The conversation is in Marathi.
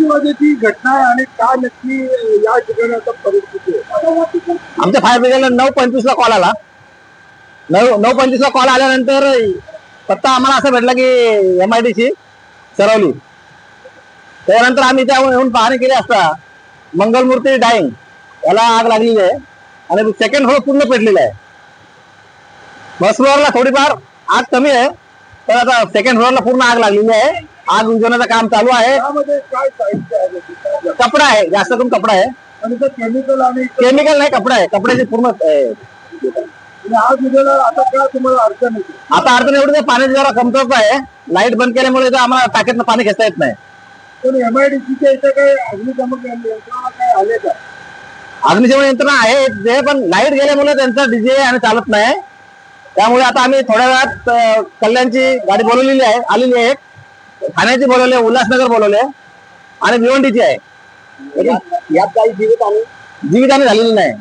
घटना आहे आणि काय नक्की या ठिकाणी परिस्थिती आहे? आमच्या फायर ब्रिगेडला नऊ पंचवीसला कॉल आला. नऊ नऊ पंचवीसला कॉल आल्यानंतर पत्ता आम्हाला असं भेटला की एम आय डी सी सरवली. त्यानंतर आम्ही त्या येऊन पाहणी केली असता मंगलमूर्ती डाईंग याला आग लागलेली आहे आणि सेकंड फ्लोर पूर्ण पेटलेला आहे. फर्स्ट फ्लोअरला थोडीफार आग कमी आहे तर आता सेकंड फ्लोअरला पूर्ण आग लागलेली आहे. आग विझवण्याचं काम चालू आहे. यामध्ये काय साहित्य आहे? त्याची? काय घटना? कपडा आहे जास्त करून कपडा आहे. आणि ते केमिकल आणि केमिकल नाही कपडा आहे. कपड्याची पूर्ण अं, आणि आज उद्याला आता काय तुम्हाला अडचण येते? आता अडचण एवढी पाण्याची जरा कमतरता आहे. लाइट बंद केल्यामुळे इथं आम्हाला टाकीतनं पाणी घेता येत नाही. पण एमआयडीसीच्या इथे काही अग्निशमक यंत्रणा काय आले का? अग्निशमन यंत्रणा आहे ते पण लाइट गेल्यामुळे त्यांचं डीजे आणि चालत नाही. त्यामुळे आता आम्ही थोड्या वेळात अं, कल्याणची गाडी बोलवलेली आहे आलेली आहे. ठाण्याची बोलवली उल्हासनगर बोलवले आणि भिवंडीची आहे. यात काही जीवित आणि जीवितहानी झालेली नाही.